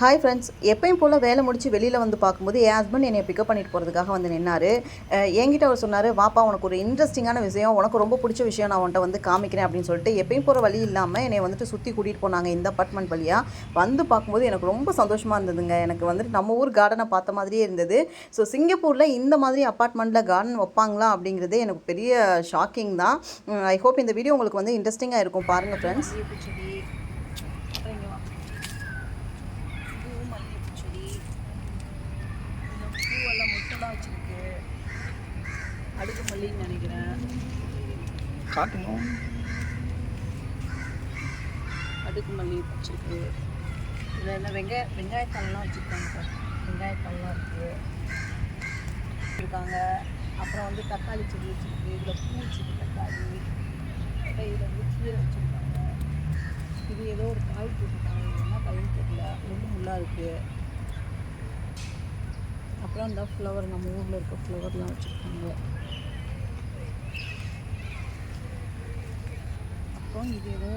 Hi friends எப்பயும் போல் வேலை முடித்து வெளியில் வந்து பார்க்கும்போது என் ஹஸ்பண்ட் என்னை பிக்கப் பண்ணிட்டு போகிறதுக்காக வந்து நின்னார். என்கிட்ட அவர் சொன்னார் வாப்பா உனக்கு ஒரு இன்ட்ரெஸ்டிங்கான விஷயம் உனக்கு ரொம்ப பிடிச்ச விஷயம் நான் உன்ட்ட வந்து காமிக்கிறேன் அப்படின்னு சொல்லிட்டு எப்பயும் போகிற வழி இல்லாமல் என்னை வந்துட்டு சுற்றி கூட்டிகிட்டு போனாங்க இந்த அப்பார்ட்மெண்ட் வழியாக வந்து பார்க்கும்போது எனக்கு ரொம்ப சந்தோஷமாக இருந்ததுங்க. எனக்கு வந்துட்டு நம்ம ஊர் கார்டனை பார்த்த மாதிரியே இருந்தது. ஸோ சிங்கப்பூரில் இந்த மாதிரி அப்பார்ட்மெண்ட்டில் கார்டன் வைப்பாங்களா அப்படிங்கிறது எனக்கு பெரிய ஷாக்கிங் தான். ஐ ஹோப் இந்த வீடியோ உங்களுக்கு வந்து இன்ட்ரெஸ்டிங்காக இருக்கும். பாருங்கள் ஃப்ரெண்ட்ஸ் மல்லிகைப்பூ செடி அப்புறம் இங்கே வா இதுவும் மல்லிகைப்பூ செடி இதில் பூவெல்லாம் முட்டெல்லாம் வச்சுருக்கு அடுக்கு மல்லின்னு நினைக்கிறேன் காட்டணும். அதுக்கு மல்லி வச்சுருக்கு. இதில் என்ன வெங்காய வெங்காயத்தாள்லாம் வச்சுருக்காங்க சார் வெங்காயத்தாள்லாம் இருக்குது இருக்காங்க அப்புறம் வந்து தக்காளி செடி வச்சுருக்கு. இதில் பூ வச்சுருக்கு தக்காளி. அப்புறம் இதில் வந்து கீரை வச்சுருக்காங்க. இது ஏதோ ஒரு காய் போட்டுருக்காங்க. என்ன காயின்னு தெரியல. முள்ளு முள்ளாக இருக்குது அப்புறம் இந்த ஃப்ளவர் நம்ம ஊரில் இருக்க ஃப்ளவர்லாம் வச்சுருக்காங்க. அப்புறம் இது ஏதோ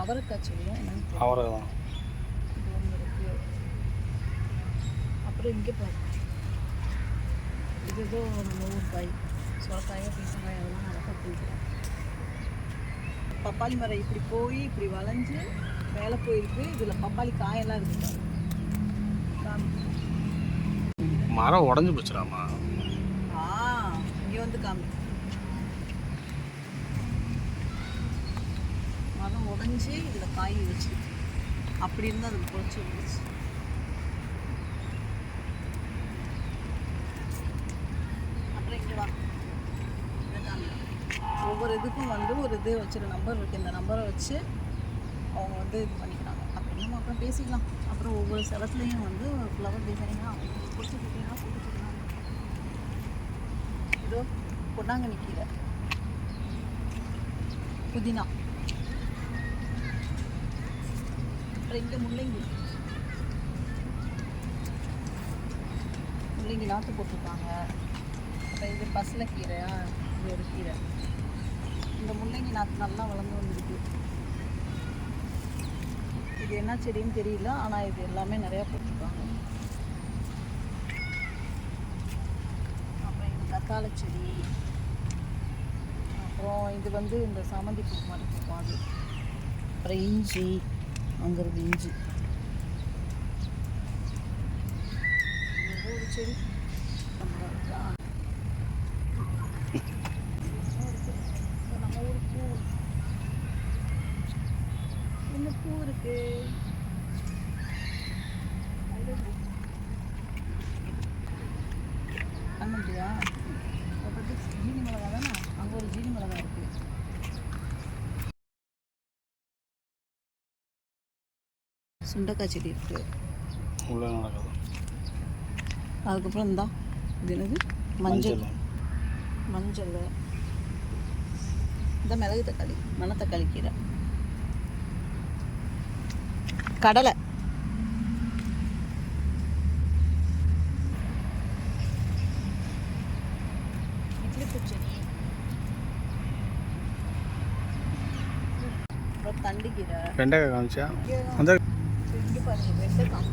அவரைக்காய் என்னன்னு தெரியல. அவரை தான் அப்புறம் இங்கே பாரு. இது ஏதோ நம்ம ஊர் காய் சுரக்காயோ பீசங்காய் அதெல்லாம் அழகாக பிடிக்கிறேன் பப்பாளி மரம் இப்படி போய் இப்படி வளைஞ்சு மேலே போயிருக்கு. இதில் பப்பாளி காயெல்லாம் இருக்கு பாரு. காமி. மரம் உடஞ்சி போச்சுடாமா? ஆ இங்கே வந்து காமி மரம் உடஞ்சி இதில் காய் வச்சிருக்கு. அப்படி இருந்தால் அது பொழைச்சி வந்துச்சு அப்புறம் இங்கே வா. ஒவ்வொரு இதுக்கும் வந்து ஒரு இது வச்சுரு நம்பர் இருக்குது இந்த நம்பரை வச்சு அவங்க வந்து இது பண்ணிக்கிறாங்க. அப்புறம் நம்ம அப்புறம் பேசிக்கலாம். அப்புறம் ஒவ்வொரு செலத்துலேயும் வந்து ஃப்ளவர் டிசைனிங்காக அவங்களுக்கு பிடிச்சி டிசைனாக போட்டுக்கலாம் இதோ பொன்னாங்கண்ணி கீரை. புதினா. அப்புறம் இங்கே முள்ளங்கி. முள்ளங்கி நாற்று போட்டிருப்பாங்க அப்புறம் இது பசலக்கீரையா இது ஒரு கீரை. இந்த முள்ளங்கி நாற்று நல்லா வளர்ந்து வந்திருக்கு. இது என்ன செடின்னு தெரியல ஆனால் இது எல்லாமே நிறையா போட்டிருப்பாங்க அப்புறம் இது தக்காளி செடி. அப்புறம் இது வந்து இந்த சாமந்தி பூ மாதிரி பூக்கும் அது அப்புறம் இஞ்சி. அங்கே இருக்கு இஞ்சி ஏதோ ஒரு செடி நம்ம இருக்கா? ஏதோ இருக்கு. இப்போ நம்ம ஊர் பூ என்ன பூ இருக்கு மல்லிகைப்பூ. கண்ணுண்டியா அதை பற்றி ஜீனி மிளகா தானே அங்கே ஒரு ஜீனி மிளகா இருக்கு சுண்டக்காய் செடி இருக்கு. உள்ள நடக்குது? அதுக்கப்புறம் இந்தா இது என்னது? மஞ்சள். மஞ்சள். இந்த மிளகு தக்காளி மணத்தக்காளி கீரை. கடலை. இட்லி பூச்செடி. அப்புறம் தண்டு கீரை. வெண்டைக்காய் காமிச்சா? இங்கே வெண்டைக்காய்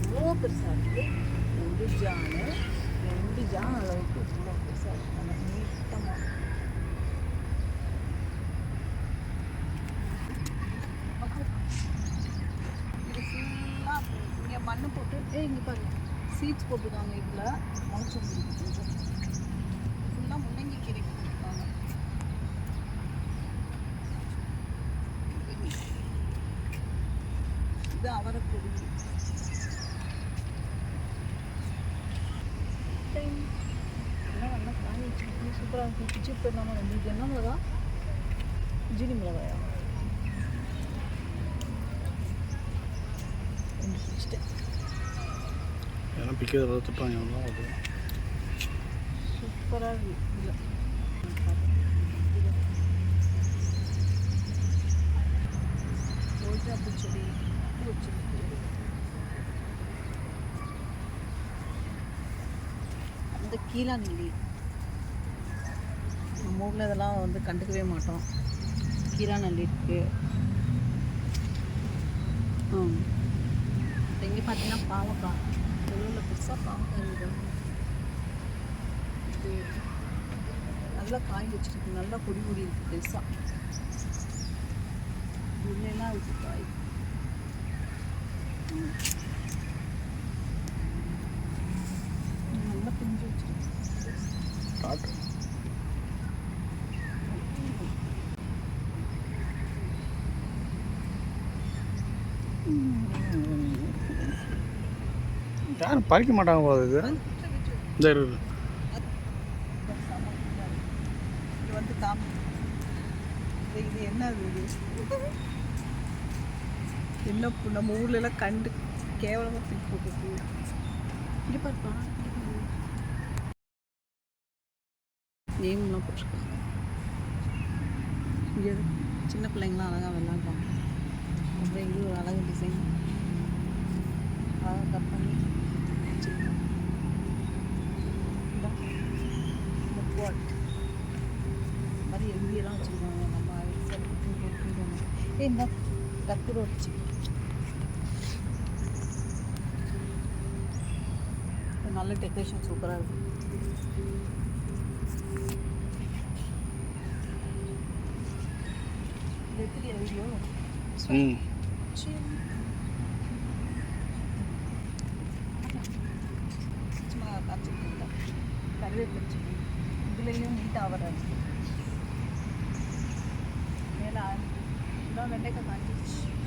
இவ்வளோ பெருசாக இருக்குது ரெண்டு ஜானு ரெண்டு ஜான் அளவுக்கு இவ்வளோ பெருசாக இருக்குது நல்லா நீட்டமாக இது ஃபுல்லாக இங்கே மண்ணை போட்டு ஏ இங்கே பாருங்க சீட்ஸ் போட்டிருக்காங்க இதில். முளைச்சி வந்துருக்கு கொஞ்சம் ஃபுல்லாக முள்ளங்கி கீரை போட்டிருக்காங்க இது அவரைக்கொடி டைம். எல்லாம் நல்லா காய் சூப்பராக இருக்கு பிச்சு போயிடலாமா வந்து என்ன மிளகா ஜீனி மிளகாயா ரெண்டு பிடிச்சிட்டேன் ஏன்னா பிக்கிறது சூப்பராக இருக்கு இல்லை ரோஜா பூச்செடி பூ வச்சிருக்கு அந்த கீழா நம்ம ஊரில் இதெல்லாம் வந்து கண்டுக்கவே மாட்டோம். கீராநல்லி இருக்குது ஆ இங்கே பார்த்தீங்கன்னா பாவக்காய். வெளியில் பெருசாக பாவக்காய் இருக்குது. நல்லா காய் வச்சுருக்கு. நல்லா கொடி கொடி இருக்குது பெருசாக உள்ளெல்லாம் இருக்குது காய். ம். நல்லா பிஞ்சு வச்சிருக்கு காட்டு யாரும் பறிக்க மாட்டாங்க போல இது இரு. இது வந்து காமி இது இது என்ன இது என்ன நம்ம ஊர்ல எல்லாம் கண்டு கேவலமாக தூக்கி போட்டு இங்கே பார்ப்பா நேம்லாம் போட்டிருக்காங்க இங்கே சின்ன பிள்ளைங்களாம் அழகாக விளாடுவாங்க அப்புறம் இங்கே ஒரு அழகு டிசைன் அழகாக கட் பண்ணி வச்சிருக்காங்க இந்தா, இந்த pot. இந்த மாதிரி எம்பியெல்லாம் வச்சுருக்காங்க நம்ம ஏ இந்த கற்பூரம் வச்சு நல்ல டெக்கரேஷன் சூப்பராக இருக்கு இது எப்படி ஐடியோ ம் செடி இதுலேயும் நீட்டாக வராது Mama, Rebecca Bandage.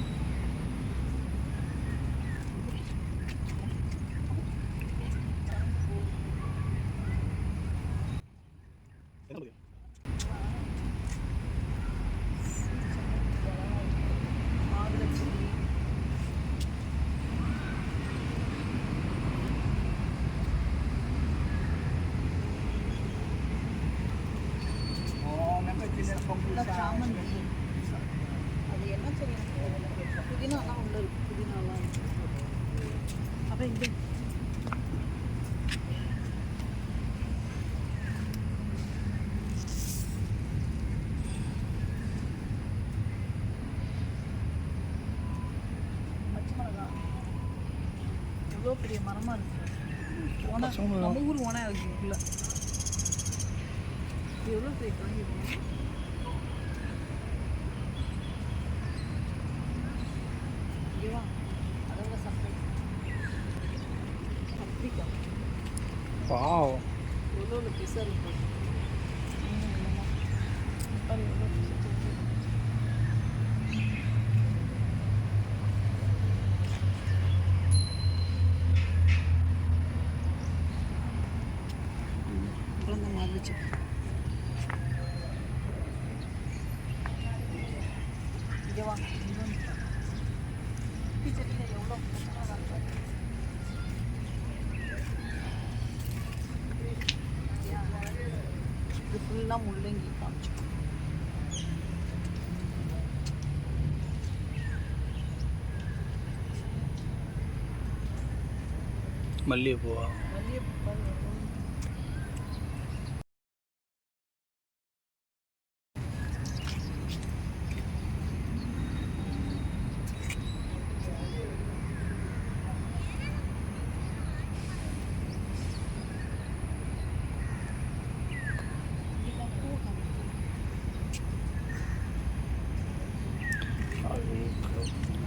இருக்கு. ஓனா. நம்ம ஊர் ஓனா இருக்கு இதுக்குள்ள இது எவ்வளோ காய் இருக்கு இங்கேவா அதோட சர்ப்ரைஸ் கத்திரிக்காய். பாவ் எவ்வளோ பிசா இருக்கு பாரு எவ்வளோ பிசா இருக்கு குழந்தை மாதிரி வச்சு இங்கே வா இங்கே வந்து செடியில் எவ்வளோ பிரச்சனை இருக்கு இது ஃபுல்லாக முள்ளங்கி காமிச்சு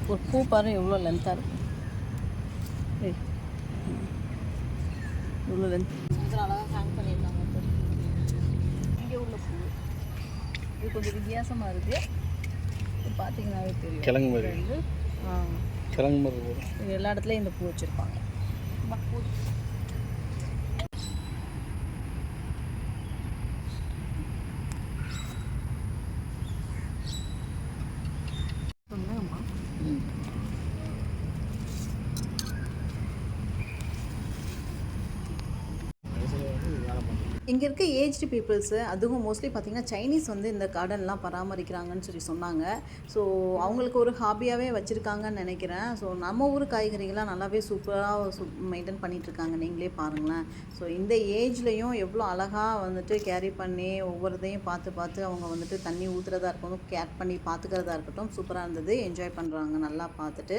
ஒரு பூ பாரு எவ்வளோ லென்த்தாக இருக்கு. ஏய். இவ்வளோ லென்த் இதில் அழகாக ஹேங் பண்ணியிருக்காங்க. இங்கே உள்ள பூ. இது கொஞ்சம் வித்தியாசமாக இருக்குது இது பார்த்தீங்கன்னாவே தெரியும். கிழங்கு மாதிரி. வந்து ஆ. கிழங்கு மாதிரி எல்லா இடத்துலையும் இந்த பூ வச்சுருப்பாங்க பூ சொன்னேம்மா வேலை பண்ணுறது இங்கே இருக்க ஏஜ்டு பீப்புள்ஸு அதுவும் மோஸ்ட்லி பார்த்தீங்கன்னா சைனீஸ் வந்து இந்த கார்டன்லாம் பராமரிக்கிறாங்கன்னு சொல்லி சொன்னாங்க. ஸோ அவங்களுக்கு ஒரு ஹாபியாகவே வச்சுருக்காங்கன்னு நினைக்கிறேன். ஸோ நம்ம ஊர் காய்கறிகள்லாம் நல்லாவே சூப்பராக சு மெயின்டைன் பண்ணிகிட்ருக்காங்க நீங்களே பாருங்களேன். ஸோ இந்த ஏஜ்லேயும் எவ்வளோ அழகாக வந்துட்டு கேரி பண்ணி ஒவ்வொருதையும் பார்த்து பார்த்து அவங்க வந்துட்டு தண்ணி ஊற்றுறதா இருக்கட்டும் கேர் பண்ணி பார்த்துக்கிறதா இருக்கட்டும் சூப்பராக இருந்தது. என்ஜாய் பண்ணுறாங்க நல்லா பார்த்துட்டு.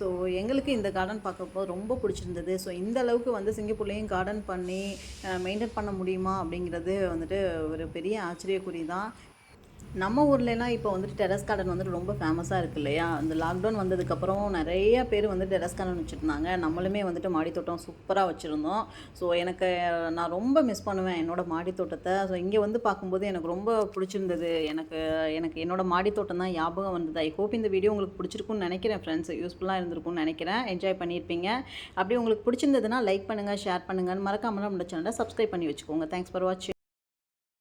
ஸோ எங்களுக்கு இந்த கார்டன் பார்க்கப்போ ரொம்ப பிடிச்சிருந்தது. ஸோ இந்த அளவுக்கு வந்து சிங்கப்பூர்லேயும் கார்டன் பண்ணி மெயின்டைன் பண்ண முடியுமா அப்படிங்கிறது வந்துட்டு ஒரு பெரிய ஆச்சரியக்குறி தான் நம்ம ஊர்லலாம் இப்போ வந்துட்டு டெரஸ் கார்டன் வந்துட்டு ரொம்ப ஃபேமஸாக இருக்குது இல்லையா? அந்த லாக்டவுன் வந்ததுக்கப்புறம் நிறைய பேர் வந்து டெரஸ் கார்டன் வச்சுருந்தாங்க. நம்மளுமே வந்துட்டு மாடித்தோட்டம் சூப்பராக வச்சுருந்தோம். ஸோ எனக்கு நான் ரொம்ப மிஸ் பண்ணுவேன் என்னோடய மாடித்தோட்டத்தை. ஸோ இங்கே வந்து பார்க்கும்போது எனக்கு ரொம்ப பிடிச்சிருந்தது. எனக்கு எனக்கு என்னோடய மாடித்தோட்டம் தான் ஞாபகம் வந்தது. ஐ ஹோப் இந்த வீடியோ உங்களுக்கு பிடிச்சிருக்குன்னு நினைக்கிறேன் ஃப்ரெண்ட்ஸ் யூஸ்ஃபுல்லாக இருந்திருக்கும்னு நினைக்கிறேன். என்ஜாய் பண்ணியிருப்பீங்க. அப்படி உங்களுக்கு பிடிச்சிருந்ததுன்னா லைக் பண்ணுங்கள் ஷேர் பண்ணுங்கள் மறக்காமல் நம்மளோட சேனலை சப்ஸ்கிரைப் பண்ணி வச்சுக்கோங்க. தேங்க்ஸ் ஃபார் வாட்சிங்